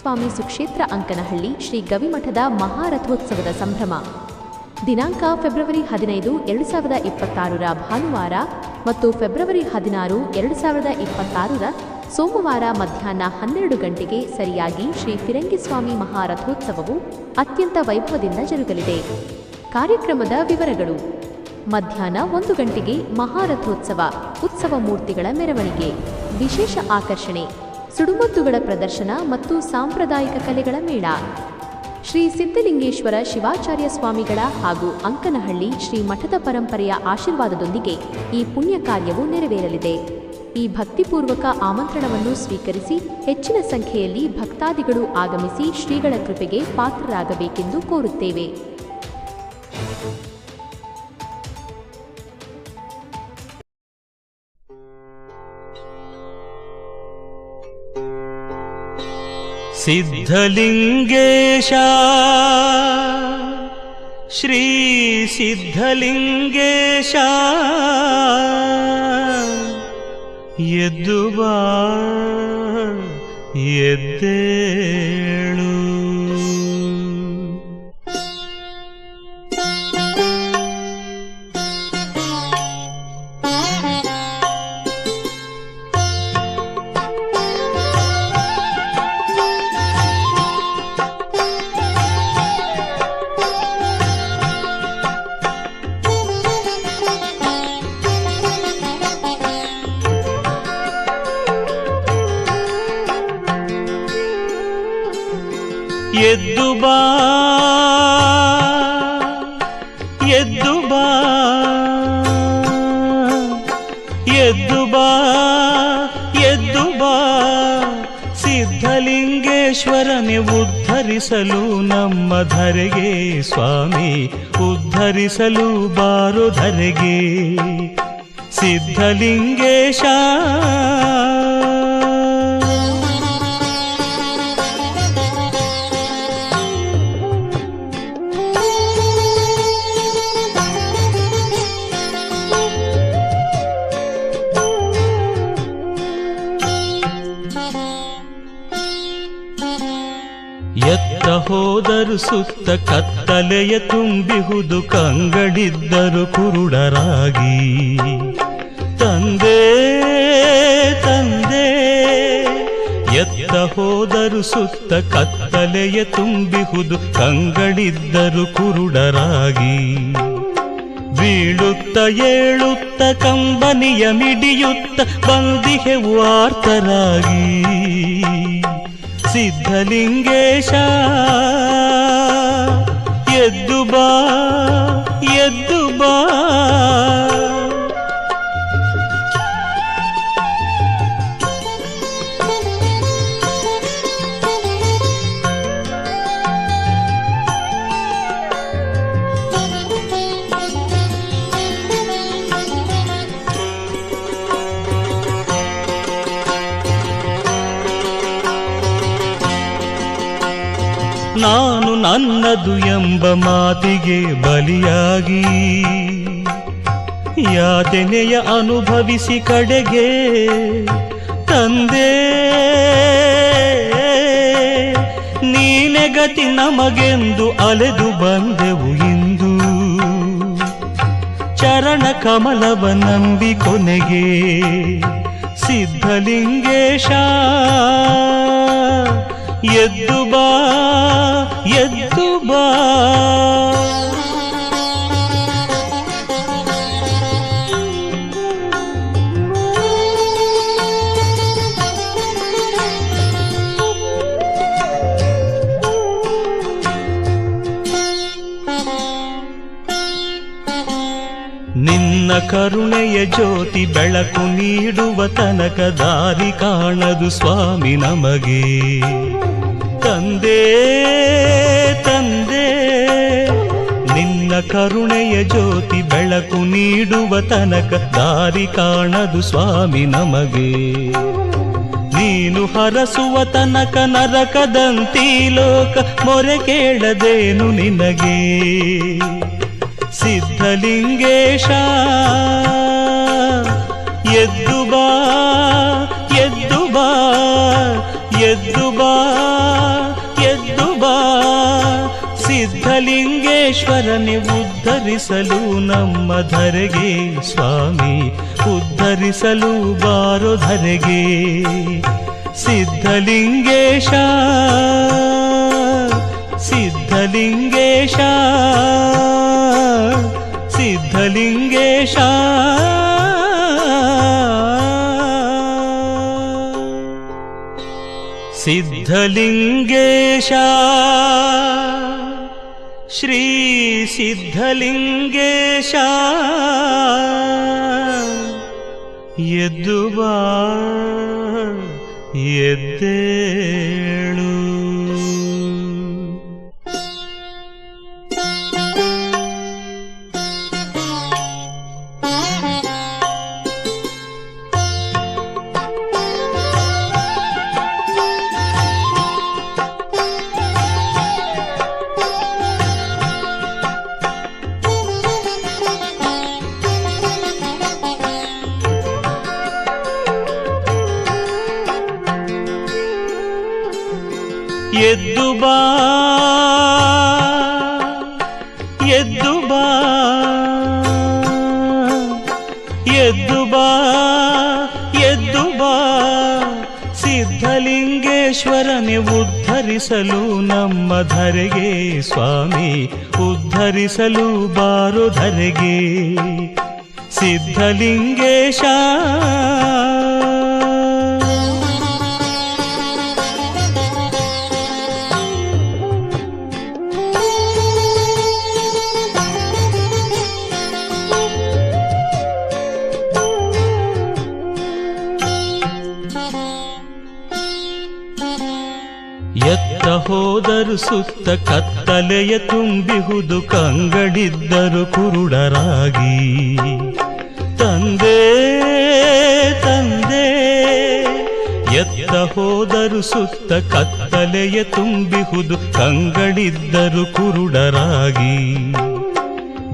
ಸ್ವಾಮಿ ಸುಕ್ಷೇತ್ರ ಅಂಕನಹಳ್ಳಿ ಶ್ರೀ ಗವಿಮಠದ ಮಹಾರಥೋತ್ಸವದ ಸಂಭ್ರಮ. ದಿನಾಂಕ ಫೆಬ್ರವರಿ ಹದಿನೈದು, ಎರಡು ಸಾವಿರದ ಇಪ್ಪತ್ತಾರರ ಭಾನುವಾರ ಮತ್ತು ಫೆಬ್ರವರಿ ಹದಿನಾರು, ಎರಡು ಸಾವಿರದ ಇಪ್ಪತ್ತಾರರ ಸೋಮವಾರ ಮಧ್ಯಾಹ್ನ ಹನ್ನೆರಡು ಗಂಟೆಗೆ ಸರಿಯಾಗಿ ಶ್ರೀ ಫಿರಂಗಿಸ್ವಾಮಿ ಮಹಾರಥೋತ್ಸವವು ಅತ್ಯಂತ ವೈಭವದಿಂದ ಜರುಗಲಿದೆ. ಕಾರ್ಯಕ್ರಮದ ವಿವರಗಳು. ಮಧ್ಯಾಹ್ನ ಒಂದು ಗಂಟೆಗೆ ಮಹಾರಥೋತ್ಸವ, ಉತ್ಸವ ಮೂರ್ತಿಗಳ ಮೆರವಣಿಗೆ. ವಿಶೇಷ ಆಕರ್ಷಣೆ. ಸುಡುಮದ್ದುಗಳ ಪ್ರದರ್ಶನ ಮತ್ತು ಸಾಂಪ್ರದಾಯಿಕ ಕಲೆಗಳ ಮೇಳ. ಶ್ರೀ ಸಿದ್ಧಲಿಂಗೇಶ್ವರ ಶಿವಾಚಾರ್ಯ ಸ್ವಾಮಿಗಳ ಹಾಗೂ ಅಂಕನಹಳ್ಳಿ ಶ್ರೀ ಮಠದ ಪರಂಪರೆಯ ಆಶೀರ್ವಾದದೊಂದಿಗೆ ಈ ಪುಣ್ಯ ಕಾರ್ಯವು ನೆರವೇರಲಿದೆ. ಈ ಭಕ್ತಿಪೂರ್ವಕ ಆಮಂತ್ರಣವನ್ನು ಸ್ವೀಕರಿಸಿ ಹೆಚ್ಚಿನ ಸಂಖ್ಯೆಯಲ್ಲಿ ಭಕ್ತಾದಿಗಳು ಆಗಮಿಸಿ ಶ್ರೀಗಳ ಕೃಪೆಗೆ ಪಾತ್ರರಾಗಬೇಕೆಂದು ಕೋರುತ್ತೇವೆ. सिद्धलिङ्गेशा। श्रीसिद्धलिङ्गेशा यद्वा यद्दे ಎದ್ದು ಬಾ ಎದ್ದು ಬಾ ಎದ್ದು ಬಾ ಎದ್ದು ಬಾ. ಸಿದ್ಧಲಿಂಗೇಶ್ವರನೆ ಉದ್ಧರಿಸಲು ನಮ್ಮ ಧರೆಗೆ ಸ್ವಾಮಿ, ಉದ್ಧರಿಸಲು ಬಾರೋ ಧರೆಗೆ ಸಿದ್ಧಲಿಂಗೇಶ. ಹೋದರು ಸುತ್ತ ಕತ್ತಲೆಯ ತುಂಬಿಹುದು ಕಂಗಡಿದ್ದರು ಕುರುಡರಾಗಿ. ತಂದೆ ತಂದೆ, ಎತ್ತ ಹೋದರು ಸುತ್ತ ಕತ್ತಲೆಯ ತುಂಬಿಹುದು ಕಂಗಡಿದ್ದರು ಕುರುಡರಾಗಿ. ಬೀಳುತ್ತ ಏಳುತ್ತ ಕಂಬನಿಯ ಮಿಡಿಯುತ್ತ ಬಂದಿಹೆ ವಾರ್ತರಾಗಿ सिद्धलिङ्गेश ನಾನು ನನ್ನದು ಎಂಬ ಮಾತಿಗೆ ಬಲಿಯಾಗಿ, ಯಾತನೆಯ ಅನುಭವಿಸಿ ಕಡೆಗೆ ತಂದೆ. ನೀನೆಗತಿ ನಮಗೆಂದು ಅಲೆದು ಬಂದೆವು ಇಂದು. ಚರಣ ಕಮಲವ ನಂಬಿ ಕೊನೆಗೆ ಸಿದ್ಧಲಿಂಗೇಶ, ಎದ್ದು ಬಾ. ನಿನ್ನ ಕರುಣೆಯ ಜ್ಯೋತಿ ಬೆಳಕು ನೀಡುವ ತನಕ ದಾರಿ ಕಾಣದು ಸ್ವಾಮಿ ನಮಗೆ. ತಂದೆ ತಂದೆ, ನಿನ್ನ ಕರುಣೆಯ ಜ್ಯೋತಿ ಬೆಳಕು ನೀಡುವ ತನಕ ದಾರಿ ಕಾಣದು ಸ್ವಾಮಿ ನಮಗೆ. ನೀನು ಹರಸುವ ತನಕ ನರಕದಂತಿ ಲೋಕ, ಮೊರೆ ಕೇಳದೇನು ನಿನಗೆ. ಸಿದ್ಧಲಿಂಗೇಶ ಎದ್ದು ಬಾ ಎದ್ದು ಬಾ ಎದ್ದು ಬಾ ಎದ್ದು ಬಾ ಸಿದ್ಧಲಿಂಗೇಶ್ವರನೆ ಉದ್ಧರಿಸಲು ನಮ್ಮ ಧರೆಗೆ ಸ್ವಾಮಿ ಉದ್ಧರಿಸಲು ಬಾರೋ ಧರೆಗೆ ಸಿದ್ಧಲಿಂಗೇಶ ಸಿದ್ಧಲಿಂಗೇಶ लिङ्गेशा सिद्धलिङ्गेश श्रीसिद्धलिङ्गेश यद्वा यद्णु ಬಾ, ಎದ್ದು ಬಾ ಎದ್ದು ಬಾ ಎದ್ದು ಬಾ. ಸಿದ್ಧಲಿಂಗೇಶ್ವರನೆ ಉದ್ಧರಿಸಲು ನಮ್ಮ ಧರೆಗೆ ಸ್ವಾಮಿ, ಉದ್ಧರಿಸಲು ಬಾರೋ ಧರೆಗೆ ಸಿದ್ಧಲಿಂಗೇಶ ಸುತ್ತ ಕತ್ತಲೆಯ ತುಂಬಿಹುದು ಕಂಗಡಿದ್ದರು ಕುರುಡರಾಗಿ. ತಂದೆ ತಂದೆ, ಎತ್ತ ಹೋದರು ಸುತ್ತ ಕತ್ತಲೆಯ ತುಂಬಿಹುದು ಕಂಗಡಿದ್ದರು ಕುರುಡರಾಗಿ.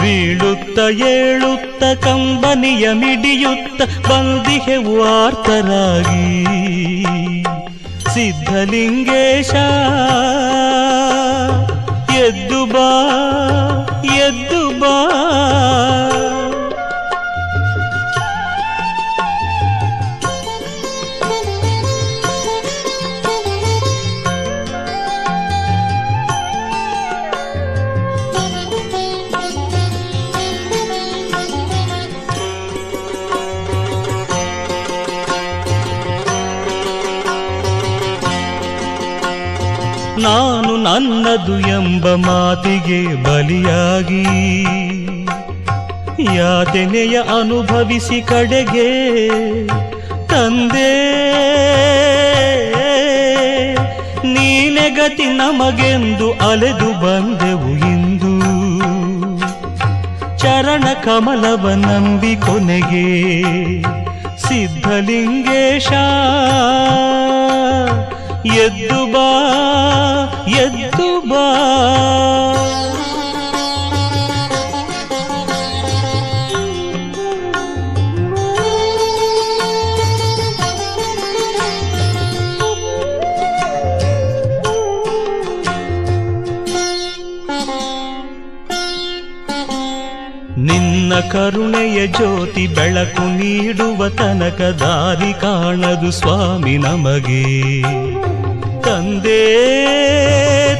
ಬೀಳುತ್ತ ಏಳುತ್ತ ಕಂಬನಿಯ ಮಿಡಿಯುತ್ತ ಬಂದಿಗೆ ವಾರ್ತರಾಗಿ ಸಿದ್ಧಲಿಂಗೇಶ ಎದ್ದು ಬಾ ಬಾ ಎಂಬ ಮಾತಿಗೆ ಬಲಿಯಾಗಿ ಯಾತನೆಯ ಅನುಭವಿಸಿ ಕಡೆಗೆ ತಂದೆ ನೀನೆಗತಿ ನಮಗೆಂದು ಅಲೆದು ಬಂದೆವು ಇಂದು. ಚರಣ ಕಮಲವ ನಂಬಿ ಕೊನೆಗೆ ಸಿದ್ಧಲಿಂಗೇಶ ಎದ್ದು ಬಾ ಎದ್ದು ಬಾ. ನಿನ್ನ ಕರುಣೆಯ ಜ್ಯೋತಿ ಬೆಳಕು ನೀಡುವ ತನಕ ದಾರಿ ಕಾಣದು ಸ್ವಾಮಿ ನಮಗೆ. ತಂದೆ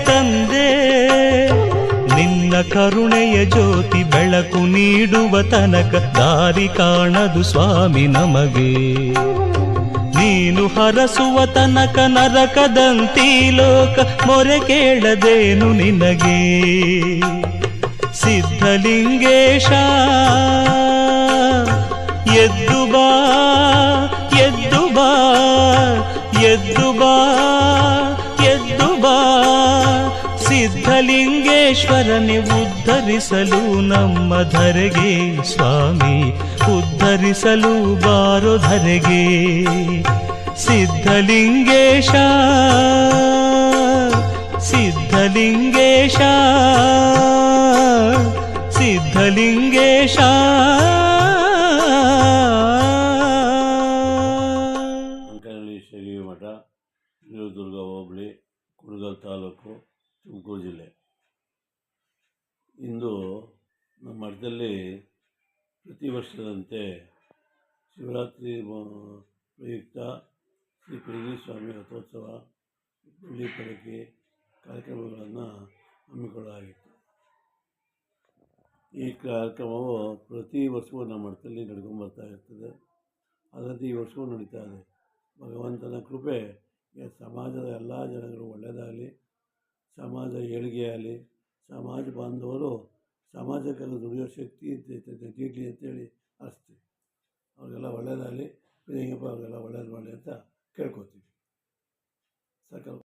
ತಂದೆ, ನಿನ್ನ ಕರುಣೆಯ ಜ್ಯೋತಿ ಬೆಳಕು ನೀಡುವ ತನಕ ದಾರಿ ಕಾಣದು ಸ್ವಾಮಿ ನಮಗೆ. ನೀನು ಹರಸುವ ತನಕ ನರಕದಂತಿ ಲೋಕ ಮೊರೆ ಕೇಳದೇನು ನಿನಗೆ. ಸಿದ್ಧಲಿಂಗೇಶ, ಎದ್ದು ಬಾ ಎದ್ದು ಬಾ ಎದ್ದು ಬಾ ಎದ್ದು ಬಾ ಸಿದ್ಧಲಿಂಗೇಶ್ವರನೆ ಉದ್ಧರಿಸಲು ನಮ್ಮ ಧರೆಗೆ ಸ್ವಾಮಿ ಉದ್ಧರಿಸಲು ಬಾರೋ ಧರೆಗೆ ಸಿದ್ಧಲಿಂಗೇಶ ಸಿದ್ಧಲಿಂಗೇಶ ಸಿದ್ಧಲಿಂಗೇಶ ಇಂದು ನಮ್ಮ ಮಠದಲ್ಲಿ ಪ್ರತಿ ವರ್ಷದಂತೆ ಶಿವರಾತ್ರಿ ಪ್ರಯುಕ್ತ ಶ್ರೀ ಪಿರಿಗಿ ಸ್ವಾಮಿ ರಥೋತ್ಸವ ಬೆಳ್ಳಿ ಪಡಕೆ ಕಾರ್ಯಕ್ರಮಗಳನ್ನು ಹಮ್ಮಿಕೊಳ್ಳಲಾಗಿತ್ತು. ಈ ಕಾರ್ಯಕ್ರಮವು ಪ್ರತಿ ವರ್ಷವೂ ನಮ್ಮ ಮಠದಲ್ಲಿ ನಡ್ಕೊಂಡ್ಬರ್ತಾ ಇರ್ತದೆ. ಅದರಂತೆ ಈ ವರ್ಷವೂ ನಡೀತಾ ಇದೆ. ಭಗವಂತನ ಕೃಪೆ ಸಮಾಜದ ಎಲ್ಲ ಜನಗಳು ಒಳ್ಳೆಯದಾಗಲಿ, ಸಮಾಜ ಏಳಿಗೆಯಾಗಲಿ, ಸಮಾಜ ಬಾಂಧವರು ಸಮಾಜಕ್ಕೆಲ್ಲ ದುಡಿಯೋ ಶಕ್ತಿ ನೀಡಲಿ ಅಂತೇಳಿ ಆರಿಸ್ತೀವಿ ಅವ್ರಿಗೆಲ್ಲ ಒಳ್ಳೆಯದಾಗಲಿ ಹೆಂಗಪ್ಪ, ಅವ್ರಿಗೆಲ್ಲ ಒಳ್ಳೇದು ಮಾಡಲಿ ಅಂತ ಕೇಳ್ಕೊತೀವಿ. ಸಾಕಲ್ಲ